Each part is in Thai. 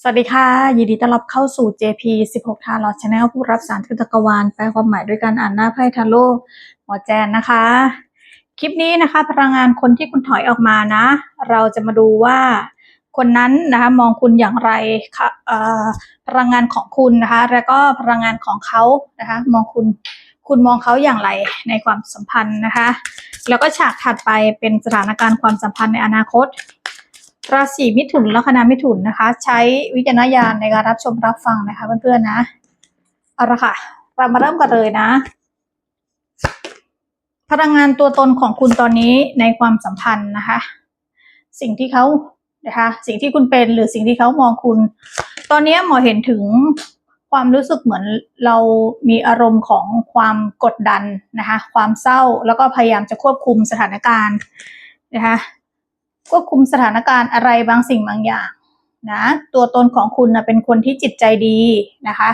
สวัสดีค่ะ ยินดีต้อนรับเข้าสู่ JP 16 ทาร์ลอตชาแนลผู้รับสารคือตกวาลแปลความหมายด้วยการอ่านหน้าไพ่ทาโร่หมอแจนนะคะ คลิปนี้นะคะ พลังงานคนที่คุณถอยออกมานะ เราจะมาดูว่าคนนั้นนะคะมองคุณอย่างไรค่ะพลังงานของคุณนะคะ แล้วก็พลังงานของเขานะคะ มองคุณคุณมองเขาอย่างไรในความสัมพันธ์นะคะ แล้วก็ฉากถัดไปเป็นสถานการณ์ความสัมพันธ์ในอนาคต ราศีมิถุนและคณะมิถุนนะคะ ใช้วิจารณญาณในการรับชมรับฟังนะคะเพื่อนๆนะเอาละค่ะ เรามาเริ่มกันเลยนะ พลังงานตัวตนของคุณตอนนี้ในความสัมพันธ์นะคะ สิ่งที่เขานะคะสิ่งที่คุณเป็นหรือสิ่งที่เขามองคุณ ตอนนี้หมอเห็นถึงความรู้สึกเหมือนเรามีอารมณ์ของความกดดันนะคะ ความเศร้าแล้วก็พยายามจะควบคุมสถานการณ์นะคะ ควบคุมสถานการณ์อะไรบางสิ่งบางอย่างนะตัวตนของคุณนะเป็นคนที่จิตใจดีนะคะ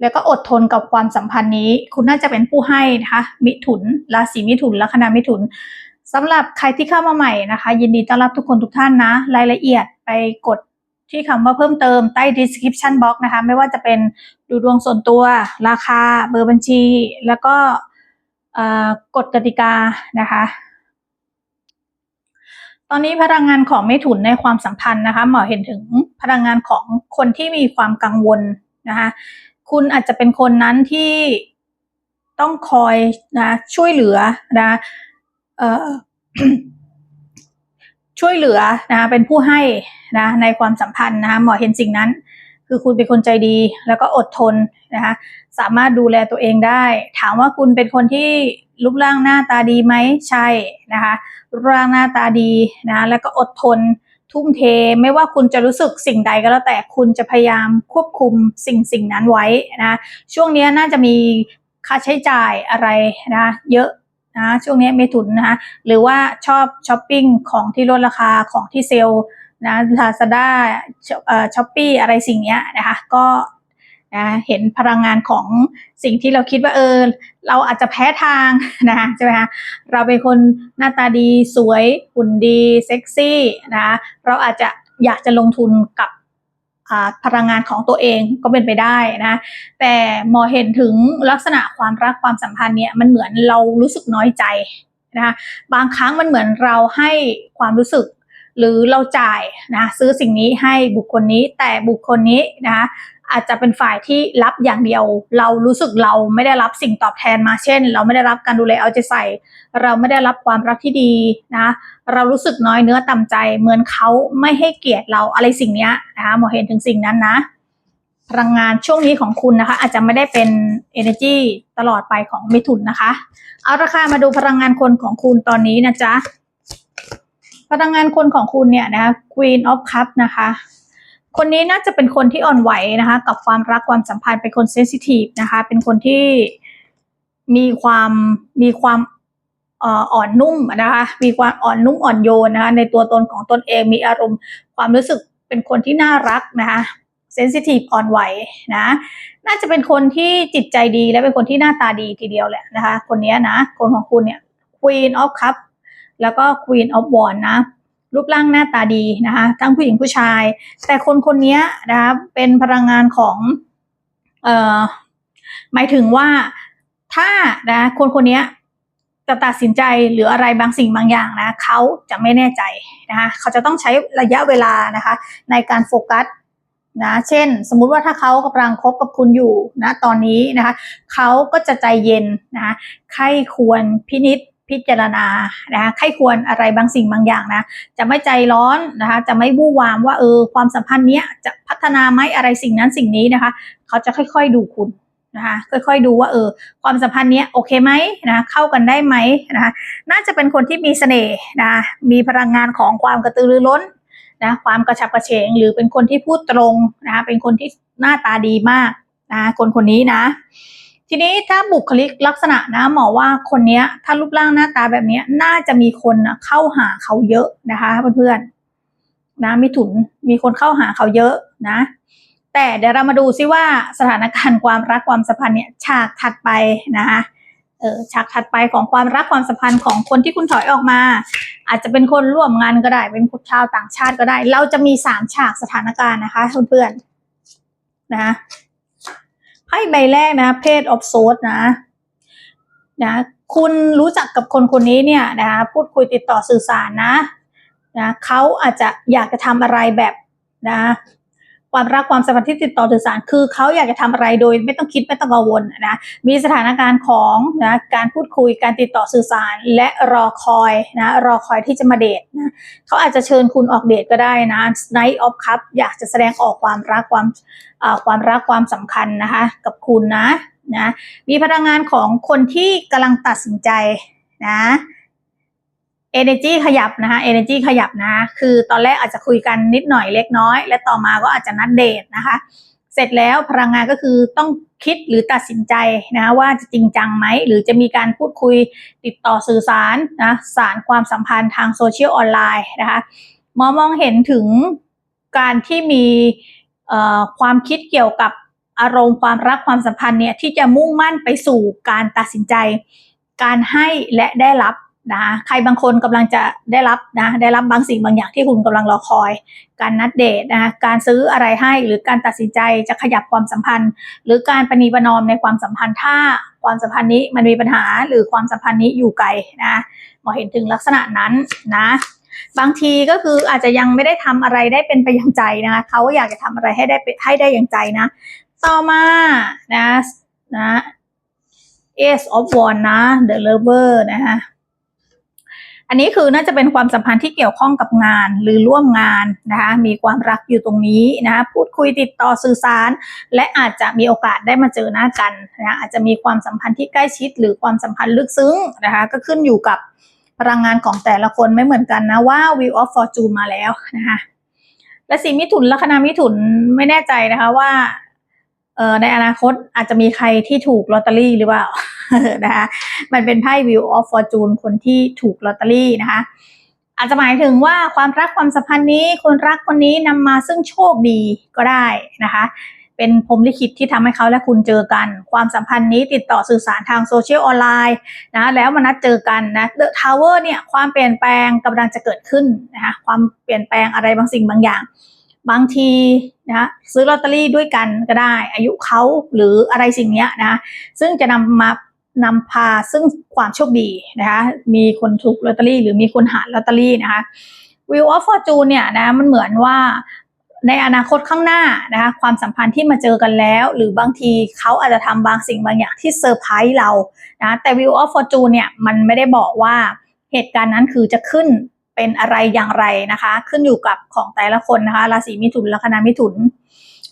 แล้วก็อดทนกับความสัมพันธ์นี้ คุณน่าจะเป็นผู้ให้นะคะมิถุนราศีมิถุนลัคนามิถุนสำหรับใครที่เข้ามาใหม่นะคะ ยินดีต้อนรับทุกคนทุกท่านนะ รายละเอียดไปกดที่คำว่าเพิ่มเติมใต้ description box นะคะ ไม่ว่าจะเป็นดูดวงส่วนตัว ราคาเบอร์บัญชี แล้วก็กฎกติกานะคะ ตอนนี้พลังงานของเมถุนในความสัมพันธ์นะคะหมอเห็นถึงพลังงานของคนที่มีความกังวลนะคะคุณอาจจะเป็นคนนั้นที่ต้องคอยนะช่วยเหลือนะเอ่อช่วยเหลือนะเป็นผู้ให้นะในความสัมพันธ์นะคะหมอเห็นสิ่งนั้น คือคุณเป็นคนใจดีแล้วก็อดทนนะคะสามารถดูแลตัวเองได้ ถามว่าคุณเป็นคนที่รูปร่างหน้าตาดีไหมใช่นะคะรูปร่างหน้าตาดีนะแล้วก็อดทนทุ่มเทไม่ว่าคุณจะรู้สึกสิ่งใดก็แล้วแต่คุณจะพยายามควบคุมสิ่งสิ่งนั้นไว้นะช่วงนี้น่าจะมีค่าใช้จ่ายอะไรนะเยอะนะช่วงนี้เมถุนนะคะหรือว่าชอบช้อปปิ้งของที่ลดราคาของที่เซลล์ นะลาซาด้าช้อปปี้อะไรสิ่งนี้นะคะ ก็นะเห็นพลังงานของสิ่งที่เราคิดว่าเออ เราอาจจะแพ้ทางนะใช่ไหมคะเราเป็นคนหน้าตาดีสวยหุ่นดีเซ็กซี่นะเราอาจจะอยากจะลงทุนกับพลังงานของตัวเองก็เป็นไปได้นะ แต่มอเห็นถึงลักษณะความรักความสัมพันธ์เนี่ยมันเหมือนเรารู้สึกน้อยใจนะคะบางครั้งมันเหมือนเราให้ความรู้สึก หรือเราจ่ายนะซื้อสิ่งนี้ให้บุคคลนี้แต่บุคคลนี้นะคะอาจจะเป็นฝ่ายที่รับอย่างเดียว เรารู้สึกเราไม่ได้รับสิ่งตอบแทนมาเช่น เราไม่ได้รับการดูแลเอาใจใส่ เราไม่ได้รับความรักที่ดีนะ เรารู้สึกน้อยเนื้อต่ำใจ เหมือนเขาไม่ให้เกียรติเราอะไรสิ่งนี้นะคะหมอเห็นถึงสิ่งนั้นนะ พลังงานช่วงนี้ของคุณนะคะ อาจจะไม่ได้เป็น energy ตลอดไปของมิถุนนะคะ เอาราคามาดูพลังงานคนของคุณตอนนี้นะจ๊ะ พลังงานคนของคุณเนี่ยนะคะ Queen of Cup นะคะ คนนี้น่าจะเป็นคนที่อ่อนไหวนะคะ กับความรักความสัมพันธ์เป็นคนเซนซิทีฟนะคะ เป็นคนที่มีความมีความอ่อนนุ่มนะคะ มีความอ่อนนุ่มอ่อนโยนนะคะ ในตัวตนของตนเองมีอารมณ์ความรู้สึกเป็นคนที่น่ารักนะคะเซนซิทีฟอ่อนไหวนะน่าจะเป็นคนที่จิตใจดีและเป็นคนที่หน้าตาดีทีเดียวแหละนะคะ คนนี้นะ คนของคุณเนี่ย Queen of Cup แล้วก็ Queen of w a n d นะ รูปร่างหน้าตาดีนะคะ ทั้งผู้หญิงผู้ชาย แต่คนคนนี้นะคะเป็นพลังงานของเอ่อหมายถึงว่าถ้านะคนคนนี้จะตัดสินใจหรืออะไรบางสิ่งบางอย่างนะเขาจะไม่แน่ใจนะคะเขาจะต้องใช้ระยะเวลานะคะ ในการโฟกัสนะเช่น สมมุติว่าถ้าเขากำลังคบกับคุณอยู่นะตอนนี้นะคะเขาก็จะใจเย็นนะคะใครควรพินิษ พิจารณานะคะใครควรอะไรบางสิ่งบางอย่างนะ จะไม่ใจร้อนนะคะ จะไม่บู้วามว่าเออความสัมพันธ์เนี้ยจะพัฒนาไหมอะไรสิ่งนั้นสิ่งนี้นะคะ เขาจะค่อยๆดูคุณนะคะ ค่อยๆดูว่าเออความสัมพันธ์เนี้ยโอเคไหมนะเข้ากันได้ไหมนะคะน่าจะเป็นคนที่มีเสน่ห์นะมีพลังงานของความกระตือรือร้นนะความกระฉับกระเฉงหรือเป็นคนที่พูดตรงนะคะเป็นคนที่หน้าตาดีมากนะคนคนนี้นะ ทีนี้ถ้าบุคลิกลักษณะนะหมอว่าคนนี้ถ้ารูปร่างหน้าตาแบบนี้น่าจะมีคนเข้าหาเขาเยอะนะคะเพื่อนๆนะมิถุนมีคนเข้าหาเขาเยอะนะ แต่เดี๋ยวเรามาดูซิว่าสถานการณ์ความรักความสัมพันธ์เนี่ยฉากถัดไปนะคะเออฉากถัดไปของความรักความสัมพันธ์ของคนที่คุณถอยออกมา อาจจะเป็นคนร่วมงานก็ได้ เป็นคนชาวต่างชาติก็ได้ เราจะมีสามฉากสถานการณ์นะคะเพื่อนๆนะ ไพ่ใบแรกนะ เพศออฟโซดนะนะคุณรู้จักกับคนคนนี้เนี่ยนะคะพูดคุยติดต่อสื่อสารนะนะเขาอาจจะอยากจะทำอะไรแบบนะ ความรักความสัมพันธ์ที่ติดต่อสื่อสาร คือเขาอยากจะทำอะไรโดย ไม่ต้องคิดไม่ต้องกังวลนะมีสถานการณ์ของนะการพูดคุยการติดต่อสื่อสาร และรอคอยนะรอคอยที่จะมาเดทนะเขาอาจจะเชิญคุณออกเดทก็ได้นะ Night of Cup อยากจะแสดงออกความรักความความรักความสำคัญนะคะ กับคุณนะนะมีพลังงานของคนที่กำลังตัดสินใจนะ energy ขยับนะคะ energy ขยับนะ คือตอนแรกอาจจะคุยกันนิดหน่อยเล็กน้อย และต่อมาก็อาจจะนัดเดทนะคะ เสร็จแล้วพลังงานก็คือต้องคิดหรือตัดสินใจนะว่าจะจริงจังไหม หรือจะมีการพูดคุยติดต่อสื่อสารนะสารความสัมพันธ์ทางโซเชียลออนไลน์นะคะมองมองเห็นถึงการที่มีความคิดเกี่ยวกับอารมณ์ความรักความสัมพันธ์เนี่ยที่จะมุ่งมั่นไปสู่การตัดสินใจ การให้และได้รับ นะใครบางคนกำลังจะได้รับนะได้รับบางสิ่งบางอย่างที่คุณกำลังรอคอย การนัดเดทนะการซื้ออะไรให้หรือการตัดสินใจจะขยับความสัมพันธ์ หรือการปณีประนอมในความสัมพันธ์ถ้าความสัมพันธ์นี้มันมีปัญหาหรือความสัมพันธ์นี้อยู่ไกลนะมองเห็นถึงลักษณะนั้นนะบางทีก็คืออาจจะยังไม่ได้ทำอะไรได้เป็นไปอย่างใจนะคะเขาอยากจะทำอะไรให้ได้ให้ได้อย่างใจนะ ต่อมานะนะ Ace of Wands นะ The Lover นะคะ อันนี้คือน่าจะเป็นความสัมพันธ์ที่เกี่ยวข้องกับงานหรือร่วมงานนะคะมีความรักอยู่ตรงนี้นะะพูดคุยติดต่อสื่อสาร และอาจจะมีโอกาสได้มาเจอหน้ากันนะะอาจจะมีความสัมพันธ์ที่ใกล้ชิด หรือความสัมพันธ์ลึกซึ้งนะคะก็ขึ้นอยู่กับพลังงานของแต่ละคนไม่เหมือนกันนะว่า Wheel of Fortune มาแล้วนะคะและสีมิถุนลัคนามิถุนไม่แน่ใจนะคะว่าเอ่อในอนาคตอาจจะมีใครที่ถูกลอตเตอรี่หรือเปล่า นะคะมันเป็นไพ่ Wheel of Fortune คนที่ถูกลอตเตอรี่นะคะอาจจะหมายถึงว่าความรักความสัมพันธ์นี้คนรักคนนี้นำมาซึ่งโชคดีก็ได้นะคะ เป็นพรมลิขิตที่ทำให้เขาและคุณเจอกัน ความสัมพันธ์นี้ติดต่อสื่อสารทางโซเชียลออนไลน์นะแล้วมานัดเจอกันนะเดอะทาวเวอร์เนี่ยความเปลี่ยนแปลงกำลังจะเกิดขึ้นนะคะความเปลี่ยนแปลงอะไรบางสิ่งบางอย่าง บางทีนะซื้อลอตเตอรี่ด้วยกันก็ได้ อายุเขาหรืออะไรสิ่งนี้นะซึ่งจะนำมา นำพาซึ่งความโชคดีนะคะมีคนถูกลอตเตอรี่หรือมีคนหาลอตเตอรี่นะคะวิวออฟฟอร์จูนเนี่ยนะมันเหมือนว่าในอนาคตข้างหน้านะคะความสัมพันธ์ที่มาเจอกันแล้ว หรือบางทีเขาอาจจะทำบางสิ่งบางอย่างที่เซอร์ไพรส์เรานะแต่วิวออฟฟอร์จูนเนี่ยมันไม่ได้บอกว่าเหตุการณ์นั้นคือจะขึ้นเป็นอะไรอย่างไรนะคะ ขึ้นอยู่กับของแต่ละคนนะคะราศีมิถุนลัคนามิถุน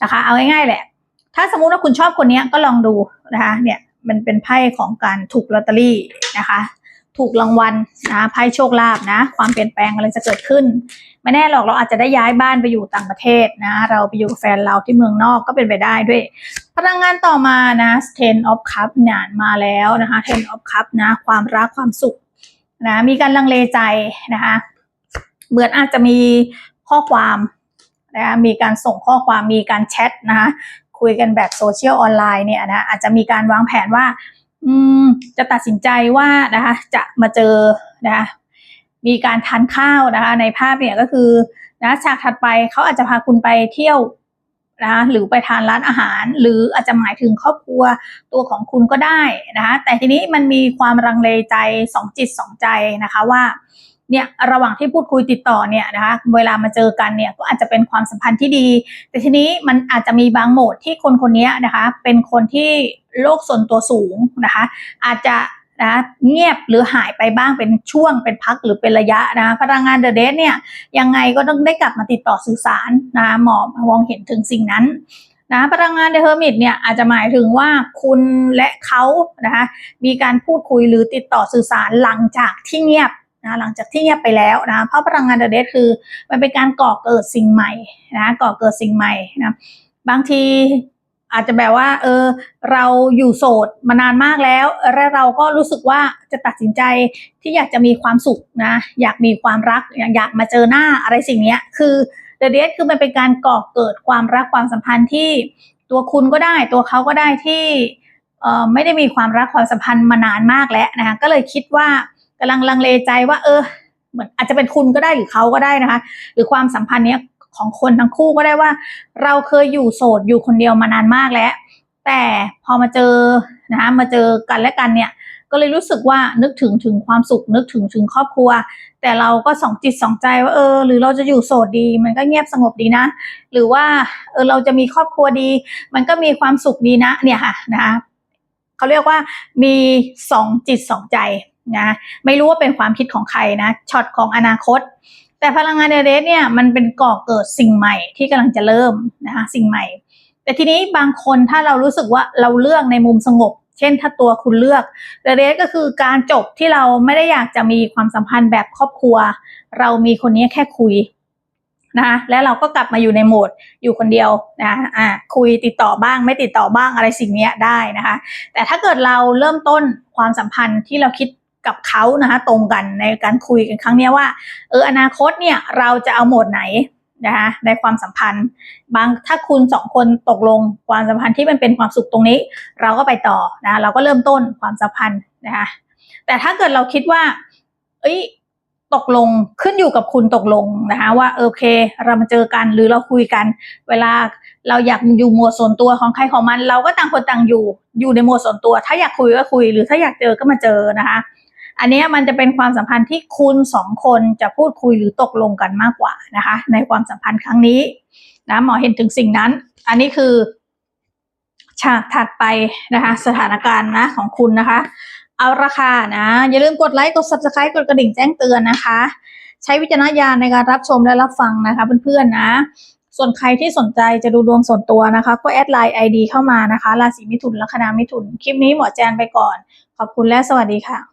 นะคะ เอาง่ายๆแหละ ถ้าสมมุติว่าคุณชอบคนนี้ก็ลองดูนะคะเนี่ย มันเป็นไพ่ของการถูกลอตเตอรี่นะคะ ถูกรางวัลนะไพ่โชคลาภนะ ความเปลี่ยนแปลงอะไรจะเกิดขึ้น ไม่แน่หรอกเราอาจจะได้ย้ายบ้านไปอยู่ต่างประเทศนะ เราไปอยู่กับแฟนเราที่เมืองนอกก็เป็นไปได้ด้วย พลังงานต่อมานะ ten of cup นานมาแล้วนะคะ ten of cup นะ ความรักความสุขนะมีการลังเลใจนะคะเหมือนอาจจะมีข้อความนะคะมีการส่งข้อความมีการแชทนะคะ คุยกันแบบโซเชียลออนไลน์เนี่ยนะอาจจะมีการวางแผนว่าอืมจะตัดสินใจว่านะคะจะมาเจอนะคะมีการทานข้าวนะคะในภาพเนี่ยก็คือนะฉากถัดไปเขาอาจจะพาคุณไปเที่ยวนะหรือไปทานร้านอาหาร หรืออาจจะหมายถึงครอบครัวตัวของคุณก็ได้นะคะแต่ทีนี้มันมีความรังเลใจสองจิตสองใจนะคะว่า เนี่ยระหว่างที่พูดคุยติดต่อเนี่ยนะคะเวลามาเจอกันเนี่ยก็อาจจะเป็นความสัมพันธ์ที่ดี แต่ทีนี้มันอาจจะมีบางโหมดที่คนคนนี้นะคะ เป็นคนที่โลกส่วนตัวสูงนะคะ อาจจะนะเงียบหรือหายไปบ้างเป็นช่วงเป็นพักหรือเป็นระยะนะพลังงานเดอะเดสเนี่ยยังไงก็ต้องได้กลับมาติดต่อสื่อสารนะหมอมองเห็นถึงสิ่งนั้นนะพลังงานเดอะเฮอร์มิตเนี่ยอาจจะหมายถึงว่าคุณและเขานะคะมีการพูดคุยหรือติดต่อสื่อสารหลังจากที่เงียบ นะหลังจากที่เงียบไปแล้วนะเพราะพลังงานเดอะเดคือมันเป็นการก่อเกิดสิ่งใหม่นะก่อเกิดสิ่งใหม่นะบางทีอาจจะแบบว่าเออเราอยู่โสดมานานมากแล้วและเราก็รู้สึกว่าจะตัดสินใจที่อยากจะมีความสุขนะอยากมีความรักอยากมาเจอหน้าอะไรสิ่งนี้คือเดอะเดคือมันเป็นการก่อเกิดความรักความสัมพันธ์ที่ตัวคุณก็ได้ตัวเขาก็ได้ที่ไม่ได้มีความรักความสัมพันธ์มานานมากแล้วนะคะก็เลยคิดว่า กำลังลังเลใจว่า เออ เหมือนอาจจะเป็นคุณก็ได้หรือเขาก็ได้นะคะ หรือความสัมพันธ์เนี้ยของคนทั้งคู่ก็ได้ว่า เราเคยอยู่โสดอยู่คนเดียวมานานมากแล้ว แต่พอมาเจอนะคะมาเจอกันและกันเนี่ย ก็เลยรู้สึกว่านึกถึงถึงความสุขนึกถึงถึงครอบครัว แต่เราก็สองจิตสองใจว่าเออ หรือเราจะอยู่โสดดี มันก็เงียบสงบดีนะ หรือว่าเออเราจะมีครอบครัวดี มันก็มีความสุขดีนะ เนี่ยค่ะนะคะเขาเรียกว่ามีสองจิตสองใจ นะไม่รู้ว่าเป็นความคิดของใครนะช็อตของอนาคต แต่พลังงานเดเรสเนี่ยมันเป็นก่อเกิดสิ่งใหม่ที่กำลังจะเริ่มนะคะสิ่งใหม่ แต่ทีนี้บางคนถ้าเรารู้สึกว่าเราเลือกในมุมสงบ เช่นถ้าตัวคุณเลือกเดเรสก็คือการจบที่เราไม่ได้อยากจะมีความสัมพันธ์แบบครอบครัว เรามีคนนี้แค่คุยนะคะแล้วเราก็กลับมาอยู่ในโหมดอยู่คนเดียวนะอ่าคุยติดต่อบ้างไม่ติดต่อบ้างอะไรสิ่งนี้ได้นะคะ แต่ถ้าเกิดเราเริ่มต้นความสัมพันธ์ที่เราคิด กับเขานะคะตรงกันในการคุยกันครั้งนี้ว่าเอออนาคตเนี่ยเราจะเอาโหมดไหนนะคะในความสัมพันธ์ บางถ้าคุณสองคนตกลงความสัมพันธ์ที่มันเป็นความสุขตรงนี้ เราก็ไปต่อนะเราก็เริ่มต้นความสัมพันธ์นะคะแต่ถ้าเกิดเราคิดว่า เอ้ยตกลงขึ้นอยู่กับคุณตกลงนะคะว่าโอเค เรามาเจอกันหรือเราคุยกัน เวลาเราอยากอยู่โหมดส่วนตัวของใครของมัน เราก็ต่างคนต่างอยู่อยู่ในโหมดส่วนตัว ถ้าอยากคุยก็คุย หรือถ้าอยากเจอก็มาเจอนะคะ อันนี้มันจะเป็นความสัมพันธ์ที่คุณสองคนจะพูดคุยหรือตกลงกันมากกว่านะคะ ในความสัมพันธ์ครั้งนี้นะหมอเห็นถึงสิ่งนั้น อันนี้คือ ฉากถัดไปนะคะ สถานการณ์นะของคุณนะคะ เอาราคานะ อย่าลืมกดไลค์กด subscribe กดกระดิ่งแจ้งเตือนนะคะ ใช้วิจารณญาณในการรับชมและรับฟังนะคะเพื่อนๆนะส่วนใครที่สนใจจะดูดวงส่วนตัวนะคะ ก็แอดไลน์ ID เข้ามานะคะ ราศีมิถุนลัคนามิถุน คลิปนี้หมอแจนไปก่อน ขอบคุณและสวัสดีค่ะ